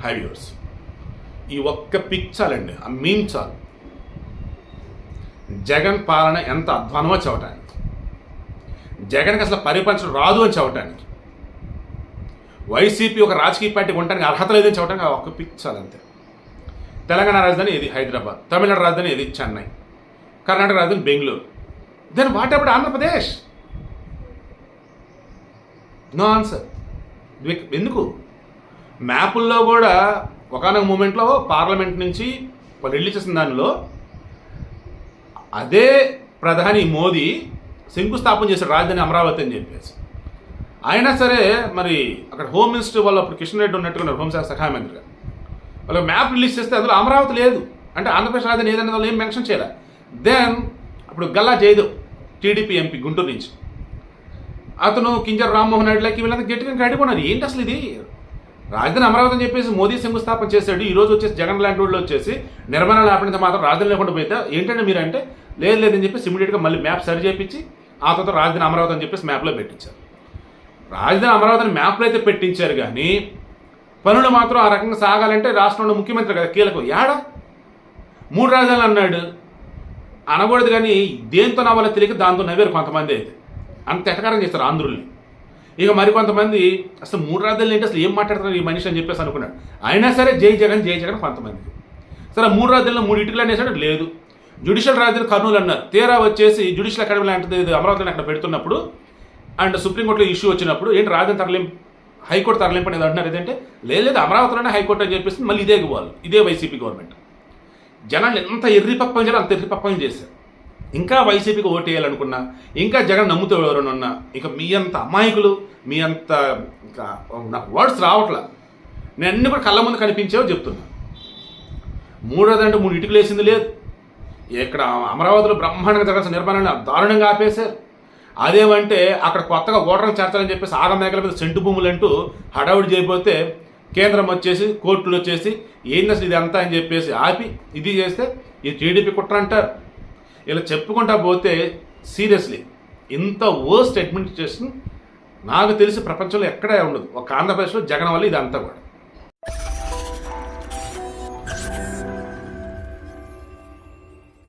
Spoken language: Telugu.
హై వ్యూర్స్ ఈ ఒక్క పిక్ చాలండి ఆ మీమ్ చాలు. జగన్ పాలన ఎంత అధ్వానమో చెప్పటానికి. జగన్కి అసలు పరిపాలించడం రాదు అని చెప్పటానికి. వైసీపీ ఒక రాజకీయ పార్టీ ఉండడానికి అర్హత లేదని చెప్పడానికి ఆ ఒక్క పిక్ చాలంతే. అంతే తెలంగాణ రాజధాని ఇది హైదరాబాద్. తమిళనాడు రాజధాని ఇది చెన్నై. కర్ణాటక రాజధాని Bengaluru. Then what about Andhra Pradesh no answer ఎందుకు? మ్యాపుల్లో కూడా ఒకనొక మూమెంట్లో పార్లమెంట్ నుంచి వాళ్ళు రిలీజ్ చేసిన దానిలో అదే ప్రధాని మోదీ శంకుస్థాపన చేశాడు రాజధాని అమరావతి అని చెప్పేసి. అయినా సరే మరి అక్కడ హోమ్ మినిస్టర్ వాళ్ళు అప్పుడు కిషన్ రెడ్డి ఉన్నట్టుకున్నారు హోంశాఖ సహాయ మంత్రిగా వాళ్ళు మ్యాప్ రిలీజ్ చేస్తే అందులో అమరావతి లేదు. అంటే ఆంధ్రప్రదేశ్ రాజధాని ఏదైనా వాళ్ళు ఏం మెన్షన్ చేయలే. దెన్ అప్పుడు గల్లా జయదేవ్ టీడీపీ ఎంపీ గుంటూరు నుంచి. అతను కింజర్ రామ్మోహన్ రెడ్డిలకి వీళ్ళంతా గట్టిగా అడుగున్నారు ఏంటి అసలు ఇది? రాజధాని అమరావతి అని చెప్పేసి మోదీ శంకుస్థాపన చేశాడు. ఈ రోజు వచ్చేసి జగన్ ల్యాండ్ రోడ్లో వచ్చేసి నిర్మాణాలు ఆపినంత మాత్రం రాజధాని లేకుండా పోతే ఏంటంటే మీరు అంటే లేదు లేదని చెప్పేసి ఇమీడియట్గా మళ్ళీ మ్యాప్ సరి చేయించి ఆ తర్వాత రాజధాని అమరావతి అని చెప్పేసి మ్యాప్లో పెట్టించారు. రాజధాని అమరావతిని మ్యాప్లో అయితే పెట్టించారు కానీ పనులు మాత్రం ఆ రకంగా సాగాలంటే రాష్ట్రంలో ముఖ్యమంత్రి కదా కీలకం. యాడ? మూడు రాజధానులు అన్నాడు. అనకూడదు కానీ దేంతో నవ్వాలో తెలియక దాంతో నవ్వారు కొంతమంది అయితే. అంత ఎటకారం చేస్తారు ఆంధ్రుల్ని. ఇక మరికొంతమంది అసలు మూడు రాజధానులు ఏంటి అసలు ఏం మాట్లాడుతున్నారు ఈ మనిషి అని చెప్పేసి అనుకున్నాడు. అయినా సరే జై జగన్ జై జగన్ కొంతమంది. సరే మూడు రాజధానులు మూడు ఇటుకలు అనేసాడు లేదు. జ్యుడిషియల్ రాజధాని కర్నూలు అన్నారు. తీరా వచ్చేసి జ్యుడిషియల్ అకాడమీ లాంటిది అమరావతిని అక్కడ పెడుతున్నప్పుడు అండ్ సుప్రీంకోర్టులో ఇష్యూ వచ్చినప్పుడు ఏంటి రాజధాని తరలింపు హైకోర్టు తరలింపు అనేది అంటున్నారు ఏదంటే లేదు లేదు అమరావతిలోనే హైకోర్టు అని చెప్పేసి మళ్ళీ ఇదే వాళ్ళు ఇదే వైసీపీ గవర్నమెంట్. జనాలు ఎంత ఎర్రి పప్పం చేయాలి అంత ఎర్రి పప్పం చేశారు. ఇంకా వైసీపీకి ఓటు వేయాలనుకున్నా ఇంకా జగన్ నమ్ముతూ ఎవరైనా ఉన్నా మీ అంత అమాయకులు మీ అంత ఇంకా నాకు వర్డ్స్ రావట్లా. నేను అన్ని కూడా కళ్ళ ముందు కనిపించేవో చెప్తున్నా. మూడోదంటే మూడు ఇటుకలు వేసింది లేదు. ఇక్కడ అమరావతిలో బ్రహ్మాండంగా జరగాల్సిన నిర్మాణాన్ని దారుణంగా ఆపేశారు. అదేమంటే అక్కడ కొత్తగా ఓటర్లు చేర్చాలని చెప్పేసి ఆగమేకల మీద సెంటు భూములు అంటూ హడావుడి చేయబోతే కేంద్రం వచ్చేసి కోర్టులు వచ్చేసి ఏంది అసలు ఇది అంతా అని చెప్పేసి ఆపి ఇది చేస్తే ఈ టీడీపీ కుట్ర అంటారు. ఇలా చెప్పుకుంటా పోతే సీరియస్లీ ఇంత వర్స్ట్ అడ్మినిస్ట్రేషన్ నాకు తెలిసి ప్రపంచంలో ఎక్కడే ఉండదు. ఒక ఆంధ్రప్రదేశ్లో జగన్ వల్ల ఇదంతా కూడా.